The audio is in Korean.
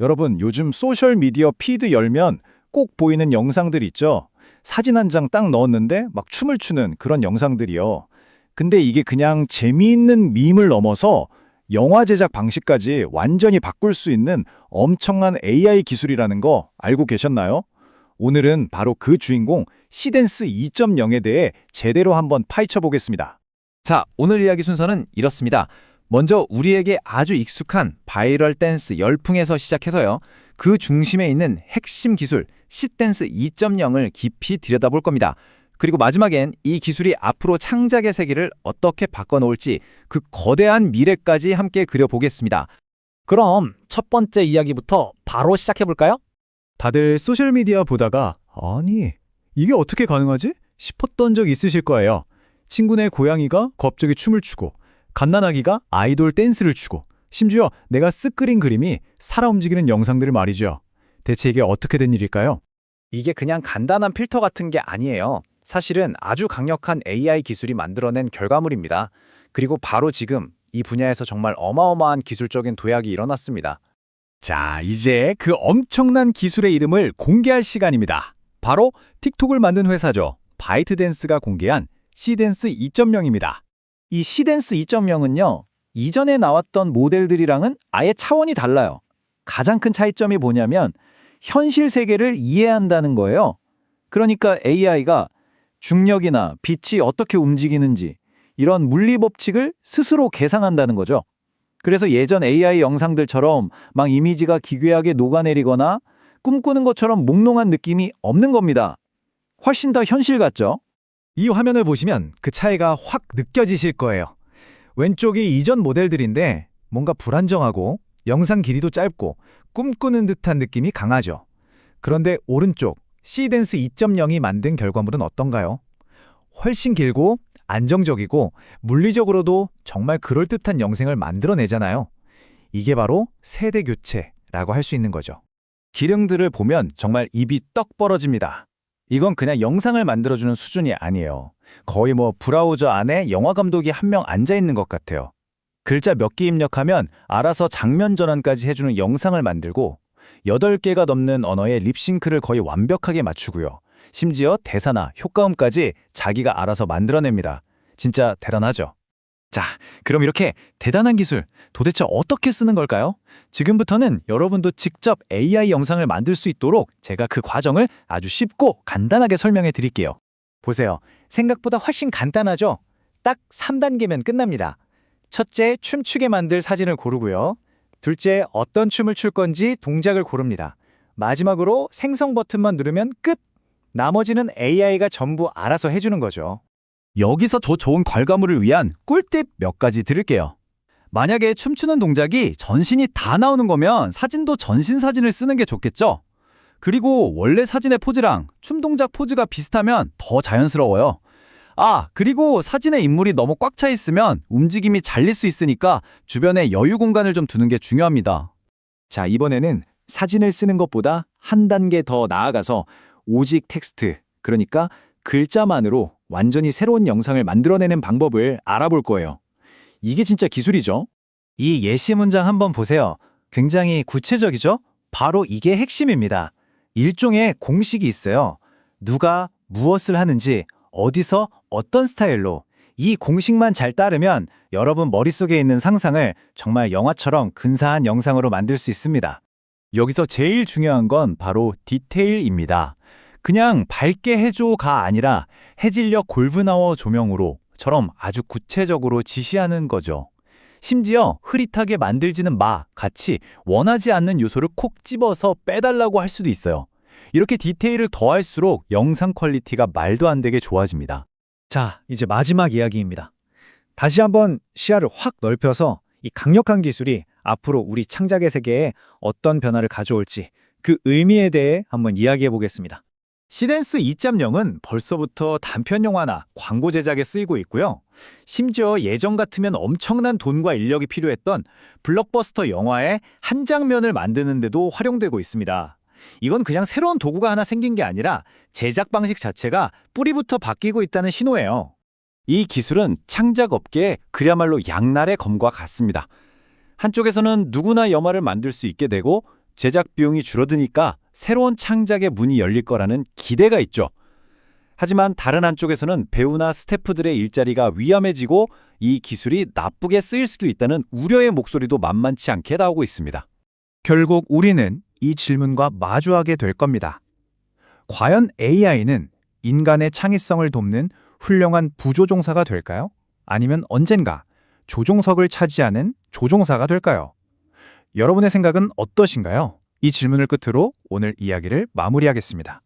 여러분, 요즘 소셜미디어 피드 열면 꼭 보이는 영상들 있죠? 사진 한 장 딱 넣었는데 막 춤을 추는 그런 영상들이요. 근데 이게 그냥 재미있는 밈을 넘어서 영화 제작 방식까지 완전히 바꿀 수 있는 엄청난 AI 기술이라는 거 알고 계셨나요? 오늘은 바로 그 주인공 시댄스 2.0에 대해 제대로 한번 파헤쳐 보겠습니다. 자, 오늘 이야기 순서는 이렇습니다. 먼저 우리에게 아주 익숙한 바이럴 댄스 열풍에서 시작해서요. 그 중심에 있는 핵심 기술 시댄스 2.0을 깊이 들여다볼 겁니다. 그리고 마지막엔 이 기술이 앞으로 창작의 세계를 어떻게 바꿔놓을지 그 거대한 미래까지 함께 그려보겠습니다. 그럼 첫 번째 이야기부터 바로 시작해볼까요? 다들 소셜미디어 보다가 아니 이게 어떻게 가능하지? 싶었던 적 있으실 거예요. 친구네 고양이가 갑자기 춤을 추고 갓난아기가 아이돌 댄스를 추고 심지어 내가 쓱 그린 그림이 살아 움직이는 영상들을 말이죠. 대체 이게 어떻게 된 일일까요? 이게 그냥 간단한 필터 같은 게 아니에요. 사실은 아주 강력한 AI 기술이 만들어낸 결과물입니다. 그리고 바로 지금 이 분야에서 정말 어마어마한 기술적인 도약이 일어났습니다. 자, 이제 그 엄청난 기술의 이름을 공개할 시간입니다. 바로 틱톡을 만든 회사죠. 바이트댄스가 공개한 시댄스 2.0입니다. 이 시댄스 2.0은요, 이전에 나왔던 모델들이랑은 아예 차원이 달라요. 가장 큰 차이점이 뭐냐면, 현실 세계를 이해한다는 거예요. 그러니까 AI가 중력이나 빛이 어떻게 움직이는지, 이런 물리 법칙을 스스로 계상한다는 거죠. 그래서 예전 AI 영상들처럼 막 이미지가 기괴하게 녹아내리거나 꿈꾸는 것처럼 몽롱한 느낌이 없는 겁니다. 훨씬 더 현실 같죠? 이 화면을 보시면 그 차이가 확 느껴지실 거예요. 왼쪽이 이전 모델들인데 뭔가 불안정하고 영상 길이도 짧고 꿈꾸는 듯한 느낌이 강하죠. 그런데 오른쪽 시댄스 2.0이 만든 결과물은 어떤가요? 훨씬 길고 안정적이고 물리적으로도 정말 그럴듯한 영상을 만들어내잖아요. 이게 바로 세대 교체라고 할 수 있는 거죠. 기능들을 보면 정말 입이 떡 벌어집니다. 이건 그냥 영상을 만들어주는 수준이 아니에요. 거의 뭐 브라우저 안에 영화 감독이 한 명 앉아 있는 것 같아요. 글자 몇 개 입력하면 알아서 장면 전환까지 해주는 영상을 만들고 8개가 넘는 언어의 립싱크를 거의 완벽하게 맞추고요. 심지어 대사나 효과음까지 자기가 알아서 만들어냅니다. 진짜 대단하죠? 자, 그럼 이렇게 대단한 기술 도대체 어떻게 쓰는 걸까요? 지금부터는 여러분도 직접 AI 영상을 만들 수 있도록 제가 그 과정을 아주 쉽고 간단하게 설명해 드릴게요. 보세요. 생각보다 훨씬 간단하죠? 딱 3단계면 끝납니다. 첫째, 춤추게 만들 사진을 고르고요. 둘째, 어떤 춤을 출 건지 동작을 고릅니다. 마지막으로 생성 버튼만 누르면 끝! 나머지는 AI가 전부 알아서 해주는 거죠. 여기서 저 좋은 결과물을 위한 꿀팁 몇 가지 드릴게요. 만약에 춤추는 동작이 전신이 다 나오는 거면 사진도 전신 사진을 쓰는 게 좋겠죠? 그리고 원래 사진의 포즈랑 춤 동작 포즈가 비슷하면 더 자연스러워요. 아, 그리고 사진의 인물이 너무 꽉 차 있으면 움직임이 잘릴 수 있으니까 주변에 여유 공간을 좀 두는 게 중요합니다. 자, 이번에는 사진을 쓰는 것보다 한 단계 더 나아가서 오직 텍스트, 그러니까 글자만으로 완전히 새로운 영상을 만들어내는 방법을 알아볼 거예요. 이게 진짜 기술이죠. 이 예시 문장 한번 보세요. 굉장히 구체적이죠? 바로 이게 핵심입니다. 일종의 공식이 있어요. 누가 무엇을 하는지, 어디서, 어떤 스타일로. 이 공식만 잘 따르면 여러분 머릿속에 있는 상상을 정말 영화처럼 근사한 영상으로 만들 수 있습니다. 여기서 제일 중요한 건 바로 디테일입니다. 그냥 밝게 해줘가 아니라 해질녘 골브나워 조명으로처럼 아주 구체적으로 지시하는 거죠. 심지어 흐릿하게 만들지는 마 같이 원하지 않는 요소를 콕 집어서 빼달라고 할 수도 있어요. 이렇게 디테일을 더할수록 영상 퀄리티가 말도 안 되게 좋아집니다. 자, 이제 마지막 이야기입니다. 다시 한번 시야를 확 넓혀서 이 강력한 기술이 앞으로 우리 창작의 세계에 어떤 변화를 가져올지 그 의미에 대해 한번 이야기해 보겠습니다. 시댄스 2.0은 벌써부터 단편 영화나 광고 제작에 쓰이고 있고요. 심지어 예전 같으면 엄청난 돈과 인력이 필요했던 블록버스터 영화의 한 장면을 만드는데도 활용되고 있습니다. 이건 그냥 새로운 도구가 하나 생긴 게 아니라 제작 방식 자체가 뿌리부터 바뀌고 있다는 신호예요. 이 기술은 창작 업계에 그야말로 양날의 검과 같습니다. 한쪽에서는 누구나 영화를 만들 수 있게 되고 제작 비용이 줄어드니까 새로운 창작의 문이 열릴 거라는 기대가 있죠. 하지만 다른 한쪽에서는 배우나 스태프들의 일자리가 위험해지고 이 기술이 나쁘게 쓰일 수도 있다는 우려의 목소리도 만만치 않게 나오고 있습니다. 결국 우리는 이 질문과 마주하게 될 겁니다. 과연 AI는 인간의 창의성을 돕는 훌륭한 부조종사가 될까요? 아니면 언젠가 조종석을 차지하는 조종사가 될까요? 여러분의 생각은 어떠신가요? 이 질문을 끝으로 오늘 이야기를 마무리하겠습니다.